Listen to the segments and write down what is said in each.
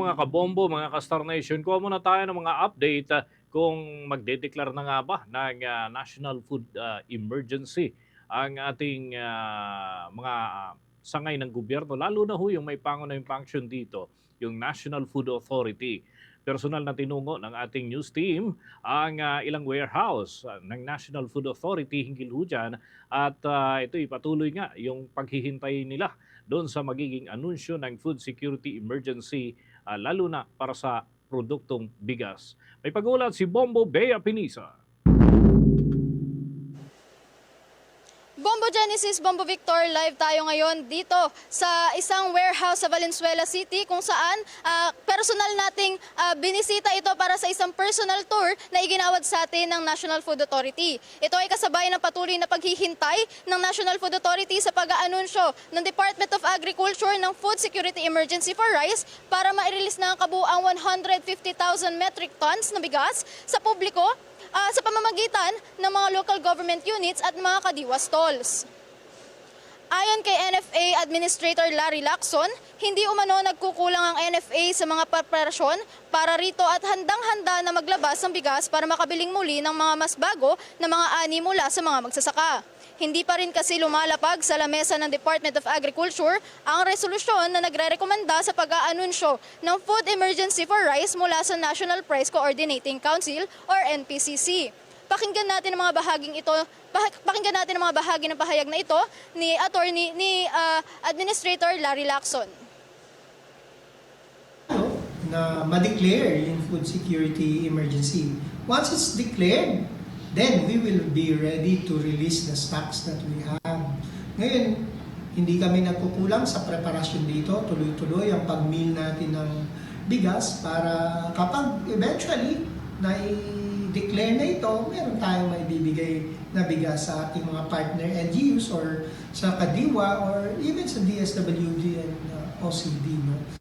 Mga kabombo, mga ka-Star Nation, kuha muna tayo ng mga update ah, kung magdedeklar na nga ba ng ah, National Food ah, Emergency ang ating ah, mga sangay ng gobyerno, lalo na ho yung may pangunahing function dito, yung National Food Authority. Personal na tinungo ng ating news team ang ah, ilang warehouse ah, ng National Food Authority hinggil ho dyan at ah, ito ipatuloy nga yung paghihintay nila doon sa magiging anunsyo ng food security emergency ah, lalo na para sa produktong bigas. May pag-ulat si Bombo Bea Pinisa. Genesis, Bombo Victor, live tayo ngayon dito sa isang warehouse sa Valenzuela City kung saan ah, personal nating ah, binisita ito para sa isang personal tour na iginawad sa atin ng National Food Authority. Ito ay kasabay ng patuloy na paghihintay ng National Food Authority sa pag-aanunsyo ng Department of Agriculture ng Food Security Emergency for Rice para ma-release na ang kabuang 150,000 metric tons na bigas sa publiko ah, sa pamamagitan ng mga local government units at mga kadiwa stalls. Ayon kay NFA Administrator Larry Lacson, hindi umano nagkukulang ang NFA sa mga preparasyon para rito at handang-handa na maglabas ng bigas para makabiling muli ng mga mas bago na mga ani mula sa mga magsasaka. Hindi pa rin kasi lumalapag sa lamesa ng Department of Agriculture ang resolusyon na nagre-rekomenda sa pag-aanunsyo ng Food Emergency for Rice mula sa National Price Coordinating Council or NPCC. Pakinggan natin ang mga bahaging ito, pakinggan natin ang mga bahagi ng pahayag na ito ni attorney ni ah, Administrator Larry Lacson. na ma-declare yung food security emergency. Once it's declared, then we will be ready to release the stocks that we have. Ngayon, hindi kami nagkukulang sa preparasyon dito. Tuloy-tuloy ang pag-meal natin ng bigas para kapag eventually na-declare na ito, meron tayong maibibigay na bigas sa ating mga partner NGOs or sa Kadiwa or even sa DSWD and uh, OCD. No?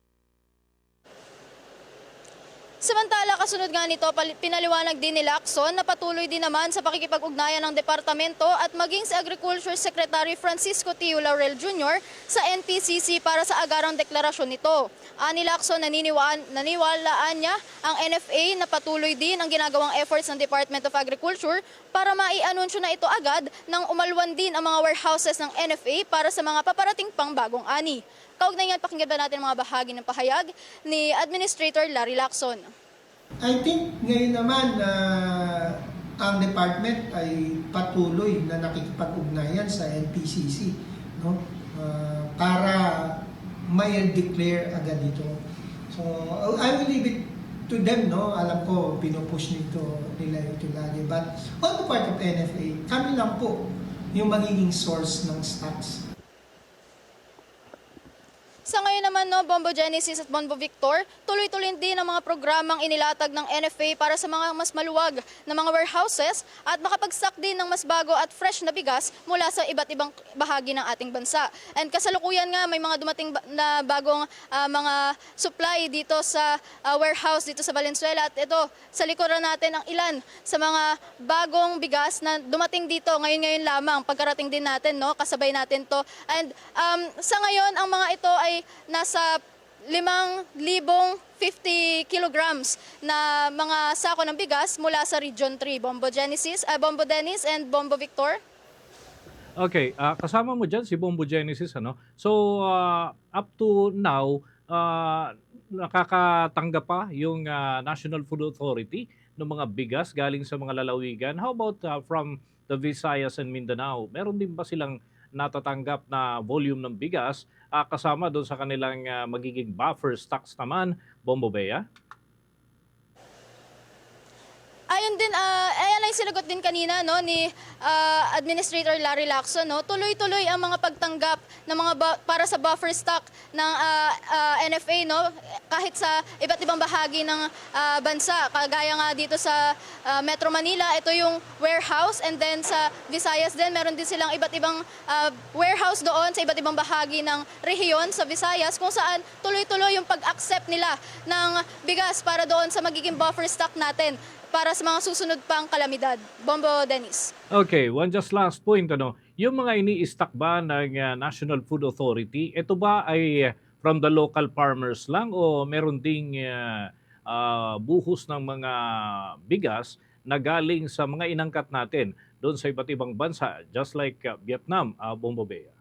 Kasunod nga nito, pinaliwanag din ni Lacson na patuloy din naman sa pakikipag-ugnayan ng departamento at maging si Agriculture Secretary Francisco Tio Laurel Jr. sa NPCC para sa agarang deklarasyon nito. Ani Lacson, naniniwaan, naniwalaan niya ang NFA na patuloy din ang ginagawang efforts ng Department of Agriculture para maianunsyo na ito agad nang umalwan din ang mga warehouses ng NFA para sa mga paparating pang bagong ani. Kaugnay nga, pakinggan ba natin mga bahagi ng pahayag ni Administrator Larry Lacson. I think ngayon naman na ang department ay patuloy na nakikipag-ugnayan sa NPCC no Ah, para may declare agad ito. So I will leave it to them no. Alam ko pinupush nito nila ito lagi but on the part of NFA kami lang po yung magiging source ng stocks. Sa ngayon naman, no, Bombo Genesis at Bombo Victor, tuloy-tuloy din ang mga programang inilatag ng NFA para sa mga mas maluwag na mga warehouses at makapagsak din ng mas bago at fresh na bigas mula sa iba't ibang bahagi ng ating bansa. And kasalukuyan nga, may mga dumating na bagong ah, mga supply dito sa ah, warehouse dito sa Valenzuela. At ito, sa likuran natin ang ilan sa mga bagong bigas na dumating dito ngayon-ngayon lamang. Pagkarating din natin, no, kasabay natin to. And um, sa ngayon, ang mga ito ay nasa 5,050 kilograms na mga sako ng bigas mula sa Region 3. Bombo Genesis, ah, Bombo Dennis and Bombo Victor. Okay, ah, kasama mo dyan si Bombo Genesis. Ano? So, ah, up to now, ah, nakakatanggap pa yung ah, National Food Authority ng mga bigas galing sa mga lalawigan. How about ah, from the Visayas and Mindanao? Meron din ba silang natatanggap na volume ng bigas ah, kasama doon sa kanilang ah, magiging buffer stocks naman, Bombo Bea? Ayun din, ah, ayan ay sinagot din kanina no, ni ah, Administrator Larry Lacson. No? Tuloy-tuloy ang mga pagtanggap ng mga para sa buffer stock ng ah, ah, NFA no? Kahit sa iba't ibang bahagi ng ah, bansa. Kagaya nga dito sa ah, Metro Manila, ito yung warehouse and then sa Visayas din, meron din silang iba't ibang ah, warehouse doon sa iba't ibang bahagi ng rehiyon sa Visayas kung saan tuloy-tuloy yung pag-accept nila ng bigas para doon sa magiging buffer stock natin para sa mga susunod pang kalamidad. Bombo Dennis. Okay, one just last point ano, yung mga ini-stock ba ng uh, National Food Authority, ito ba ay uh, from the local farmers lang o meron ding ah, ah, buhos ng mga bigas na galing sa mga inangkat natin doon sa iba't ibang bansa just like ah, Vietnam, uh, Bombo Bea?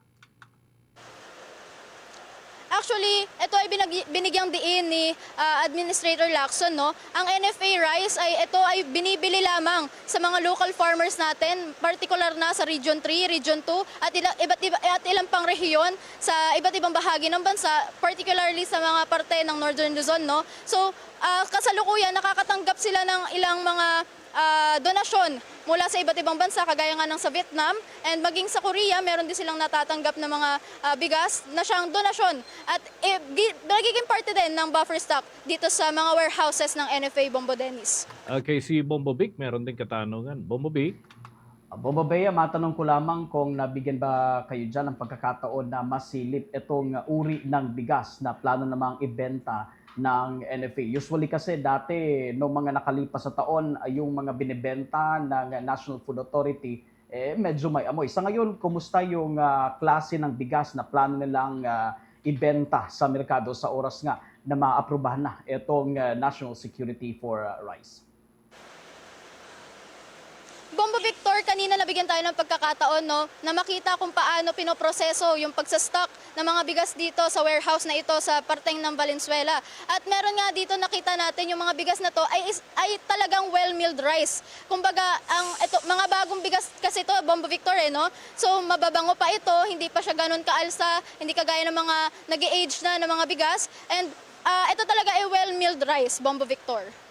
Actually, ito ay binag- binigyang diin ni ah, Administrator Lacson, no? Ang NFA rice ay ito ay binibili lamang sa mga local farmers natin, particular na sa Region 3, Region 2 at ila, iba't iba, at ilang pang rehiyon sa iba't ibang bahagi ng bansa, particularly sa mga parte ng Northern Luzon, no? So, ah, kasalukuyan nakakatanggap sila ng ilang mga ah, donasyon mula sa iba't ibang bansa kagaya nga ng sa Vietnam and maging sa Korea meron din silang natatanggap na mga ah, bigas na siyang donasyon at eh, gi- nagiging parte din ng buffer stock dito sa mga warehouses ng NFA Bombo Dennis. Okay, si Bombo Vic, meron din katanungan. Bombo Vic? Bobo Bea, matanong ko lamang kung nabigyan ba kayo dyan ng pagkakataon na masilip itong uri ng bigas na plano namang ibenta ng NFA. Usually kasi dati, no mga nakalipas sa taon, yung mga binibenta ng National Food Authority, eh, medyo may amoy. Sa ngayon, kumusta yung ah, klase ng bigas na plano nilang ah, ibenta sa merkado sa oras nga na maaprubahan na itong ah, National Security for ah, Rice? Bombo Victor, kanina nabigyan tayo ng pagkakataon no, na makita kung paano pinoproseso yung pagsastock ng mga bigas dito sa warehouse na ito sa parteng ng Valenzuela. At meron nga dito nakita natin yung mga bigas na to ay, ay talagang well-milled rice. Kumbaga, ang ito, mga bagong bigas kasi to, Bombo Victor eh, no? So, mababango pa ito, hindi pa siya ganun kaalsa, hindi kagaya ng mga nag age na ng mga bigas. And ah, ito talaga ay well-milled rice, Bombo Victor.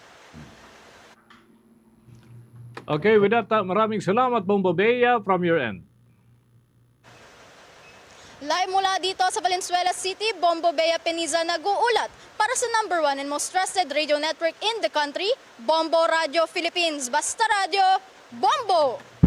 Okay, with that, uh, maraming salamat, Bombo Bea, from your end. Live mula dito sa Valenzuela City, Bombo Bea Peniza nag-uulat para sa number one and most trusted radio network in the country, Bombo Radio Philippines. Basta Radio, Bombo!